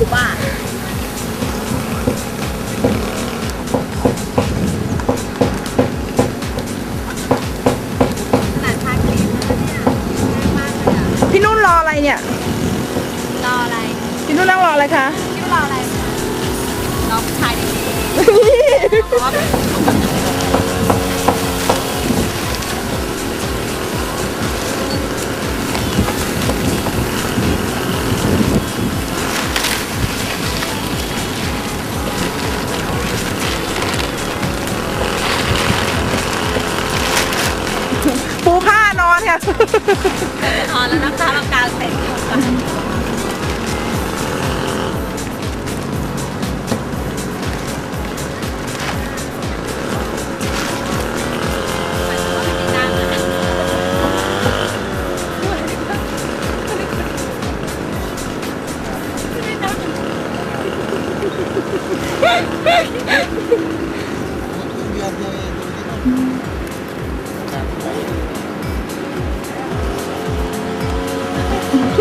กูบ้าขนาดทาครีมแล้วเนี่ยง่ายมากเลยอะพี่นุ่นรออะไรเนี่ย รออะไร พี่นุ่นนั่งรออะไรคะคิดว่ารออะไรรอผู้ชายดีๆ นอนแล้วนะคะเรากางเต็นท์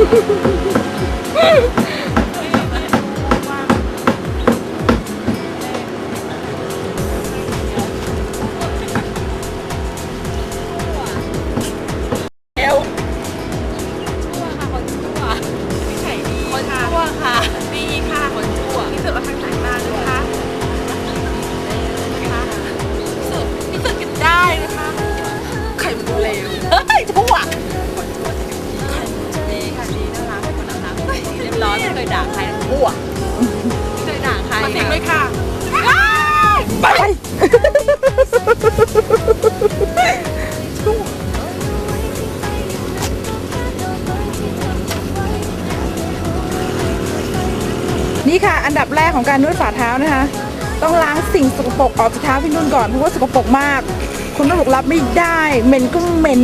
Ha ha ha! ยบร้อยไม่เคยด่าใครชั่วไม่เคยด่าใครมาเสียงเลยค่ะไปนี่ค่ะ อันดับแรกของการนวดฝ่าเท้านะคะ ต้องล้างสิ่งสกปรกออกจากเท้าพี่นุ่นก่อนเพราะว่าสกปรกมาก คุณนุ่นบอกรับไม่ได้เหม็นก็เหม็น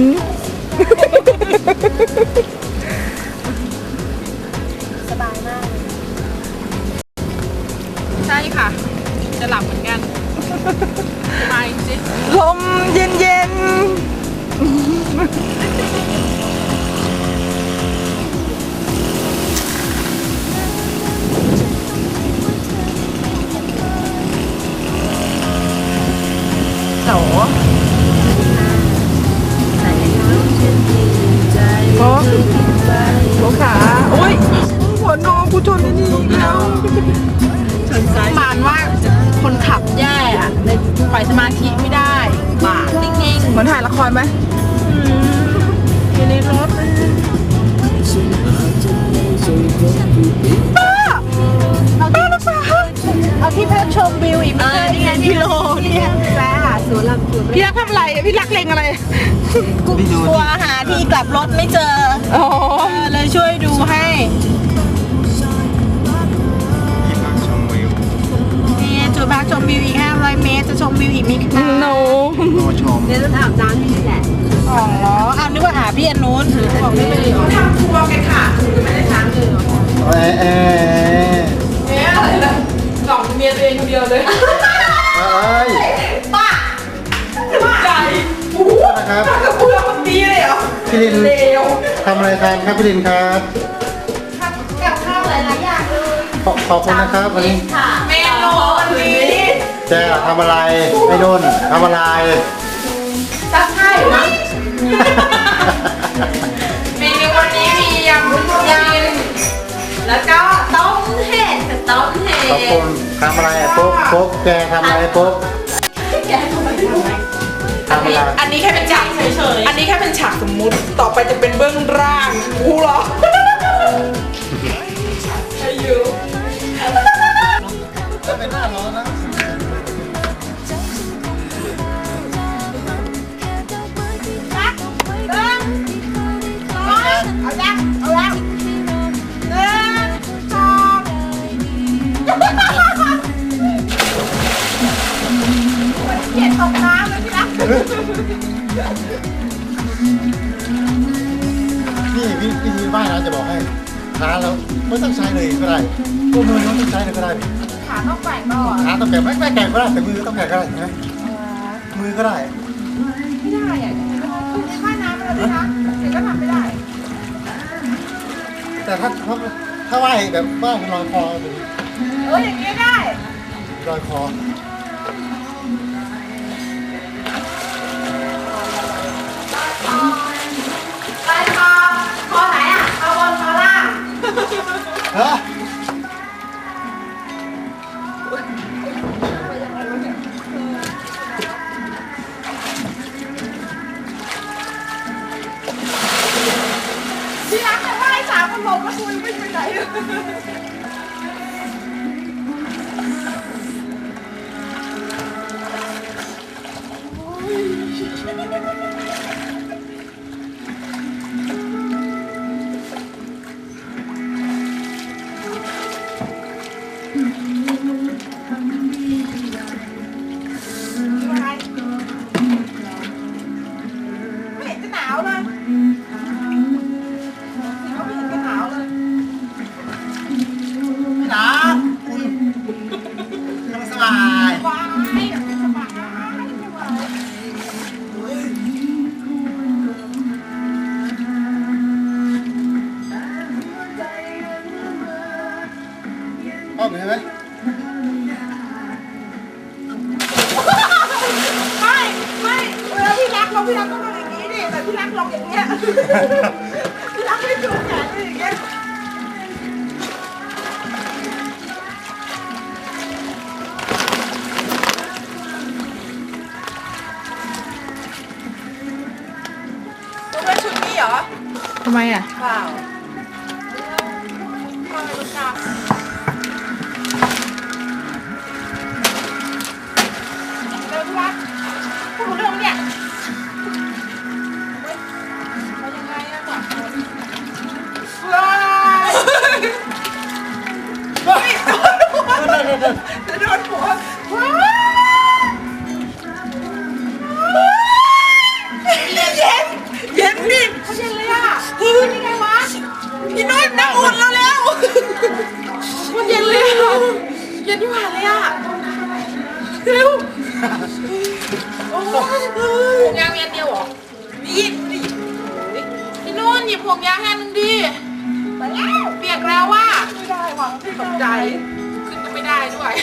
เหมอนถ่ายละครไหมๆอยู่ในรถเอาที่พักชมวิวอีกไม่ใช่นี่ไงพี่โลเนี่ยแล้หาสวนลำพูนพี่รักทำอะไรพี่รักเลงอะไรกลัวหาที่กลับรถไม่เจออ๋อเออเลยช่วยดูให้ที่พักชมวิวนี่จุดพักชมวิวอีก 500 เมตรจะชมวิวอีกไหมคะโนรอชมเดี๋ยวต้องอาบน้ำที่นี่แหละ อ๋ออ้าวนึกว่าหาพี่อนนุนบอกไม่ไปเลยเหรอทำทัวร์กันค่ะไม่ได้ช้างเลยเอ๊ะเอ๊ะเอ๊ะอะไรล่ะสองเมียตัวเองคนเดียวเลยเอ้ยใจโอ้โหนะครับกับกูแล้วคนดีเลยเหรอพี่ลินเลวทำอะไรทานครับพี่ลินครับกับข้าวหลายๆอย่างเลยขอขอบคุณนะครับวันนี้ค่ะเมนูวันนี้ แจทำอะไรไอ้นุ่นทำอะไร ซักผ้าอยู่มั้งเมนูวันนี้มียำยำแล้วก็ต้มต้มเห็ดกับต้มเห็ขอบคุณดทำอะไรอะปุ๊บปุ๊บแกทำอะไรปุ๊บแกทำไมรู้ไหมทำอะไรอันนี้แค่เป็นฉากเฉยๆ อันนี้แค่เป็นฉากสมมุติ ต่อไปจะเป็นเบื้องร่างกูเหรออายุ เป็นหน้าร้อนนะ เอาละเอาละหนึ่งสองเกลียดตกน้ำเลยพี่รักนี่วิวิธีว่ายนะจะบอกให้ขาเราไม่ต้องใช้เลยก็ได้ตัวมือไม่ต้องใช้เลยก็ได้ขาต้องแกว่งตลอดขาต้องแก่ไม่ไม่แก่งก็ได้แต่มือต้องแก่งก็ได้ใช่ไหมมือก็ได้ ไม่ได้อะคุณว่ายน้ำไปเลยนะคะเด็กก็ทำไม่ได้ แต่ถ้าถ้าถ้าว่ายแบบว่ายลอยคอเป็นเอออย่างเงี้ยได้ลอยคอไปคอคอไหนอะคอบนคอล่างเฮ้ย คุ ก ทำไมอะเปล่า โอ้ยห่วงยางมีอันเดียวเหรอนี่นี่พี่นุ่นหยิบห่วงยางให้นึงดิไปแล้วเปียกแล้วว่าไม่ได้หวังไม่ตตกกใจใจ ขึ้นก็ไม่ได้ด้วย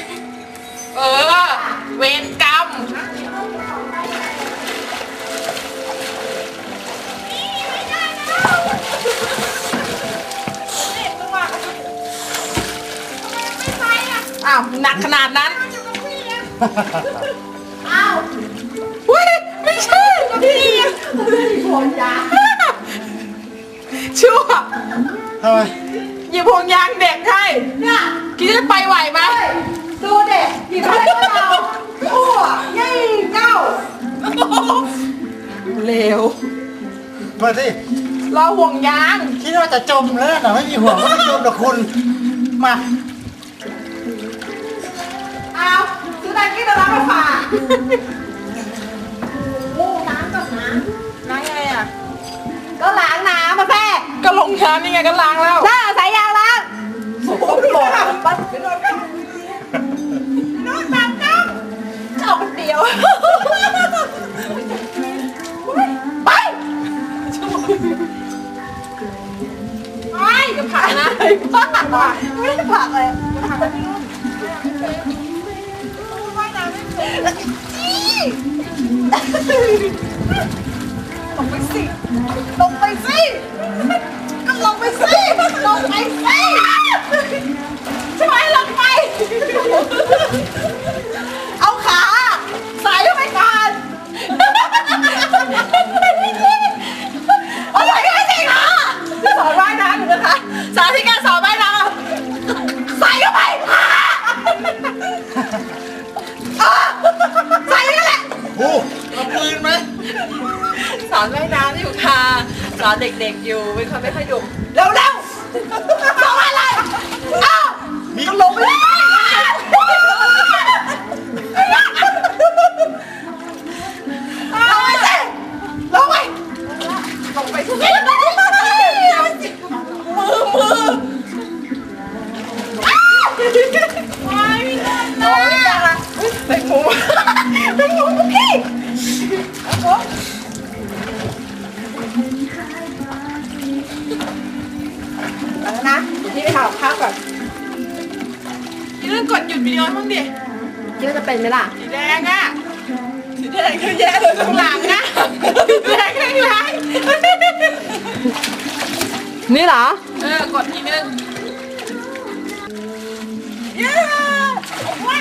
เออ เวรกรรมเด็กจังหวะอ้าวหนักขนาดนั้นอ้าวเฮ้ยไม่ ใช่พี่หัวยาชั่วทำไมหยิบห่วงยางเด็กให้เนี่ยคิดจะไปไหวไหมดูเด็กหยิบอะไรก็เราอ้วยิ่งเง่าเร็วมาสิรอห่วงยางคิดว่าจะจมแล้วนะไม่มีห่วงไม่จมหรอกคุณมาอ้าวซื้อแบงกี้ตะลักมาฝาก ล้างไงอะำก็ล้างน้ำมาแม่ก็ลงน้ำนี่ไงก็ล้างแล้วน่าสายยางล้างโอ้โหดูนะปั๊บไปโดนกันโดนตามน้ำเอาคนเดียว ไปไปจะผ่านนะไอ้บ้าไม่ได้ผักเลยผักไปที่นู่นว่ายน้ำไม่เป็นล งไปสิ ลงไปสิ ก็ลงไปสิ ลงไปสิ ใช่ไหมลงไป ค่ะสอนเด็กๆอยู่เป็นคนไม่ค่อยดุเร็วเร็วๆบอกอะไรอ้าวมีลงไปเลย นุ่นกดหยุดวิดีโอให้บ้างดิคิดว่าจะเป็นไหมล่ะ สีแดงอะสีแดงเยอะแยะเลยข้างหลังอะสีแดงข้างหลังนี่เหรอ เออกดทีนึงเย้โอ้ย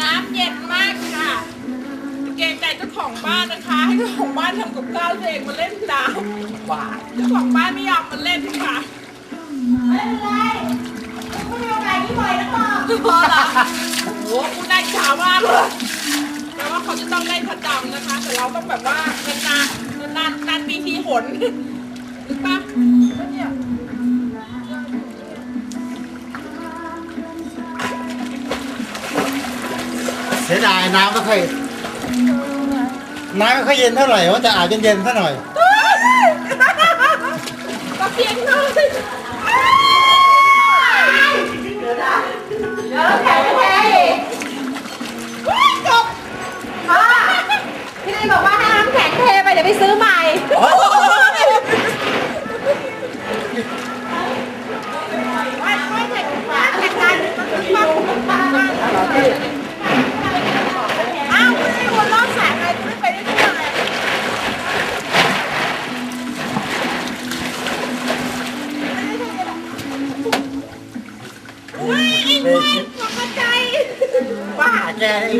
น้ำเย็นมากค่ะเกรงใจเจ้าของบ้านนะคะ ให้เจ้าของบ้านทำกับข้าวตัวเองมาเล่นตามว้าเจ้าของบ้านไม่ยอมมาเล่นค่ะ พ่อพอละโอ้โหคุณได้ช้ามากเลยแปลว่าเขาจะต้องเล่นประจำนะคะ แต่เราต้องแบบว่านานๆนานๆนานปีทีหนนึกปะเนี่ยเสียดายน้ำไม่ค่อยน้ำไม่ค่อยเย็นเท่าไหร่ว่าจะอาบเย็นๆซะหน่อยก็เพียงเท่า นั้นจบพี่ลีบอกว่าให้น้ำแข็งเทไปเดี๋ยวไปซื้อใหม่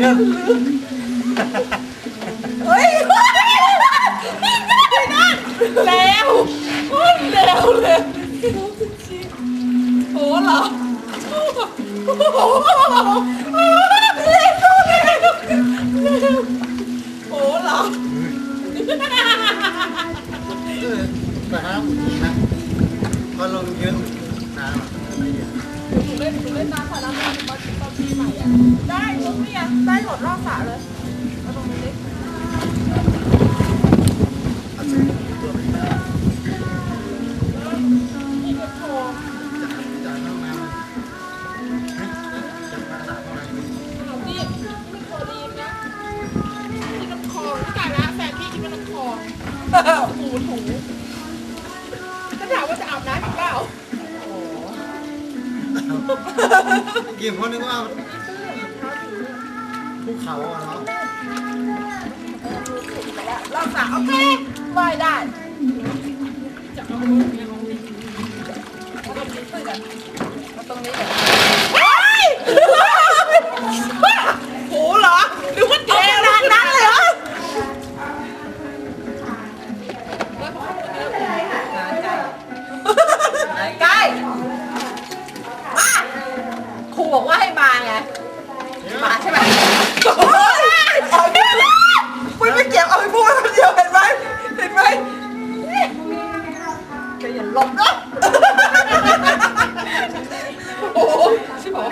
า องถูถูก็ถามว่าจะอาบน้ำอีกเปล่ากี่คนนึกว่าภูเขาอะเนาะรอบสามโอเคว่ายได้จะเอาตรงนี้ลงดิเอาตรงนี้ไปกันเอาตรงนี้ก่อน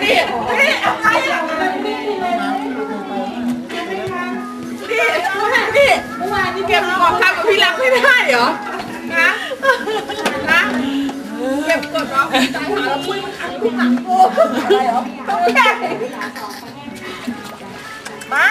นี่นี่อะไรอะนี่นี่เมื่อวานนี่เก็บของทำกับพี่รักไม่ได้เหรอนะนะเก็บกดเอาใจหาแล้วพูดมันขังพี่หนังกูอะไรเหรอต้องแก่มามา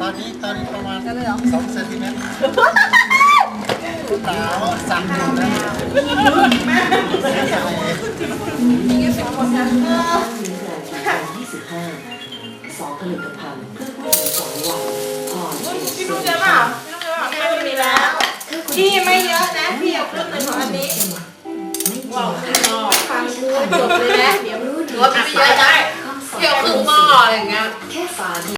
ตอนนี้ตอนนี้ประมาณสองเซนติเมตรหนาวสั่นอยู่นะเสียใจสองผลิตภัณฑ์เพื่อผู้หญิงสองวัยอ่อนเอพี่นุ่นเจอเปล่าพี่นุ่นเจอเปล่าไม่มีแล้วเพื่อคุณพี่ไม่เยอะนะพี่เอาครึ่งหนึ่งของอันนี้ว้าวครึ่งหม้อฟังกูจบเลยนะเดี๋ยวรู้ถือว่าพี่เยอะได้ข้อสอบเกี่ยวครึ่งหม้ออะไรอย่างเงี้ยแค่ฝาเดียว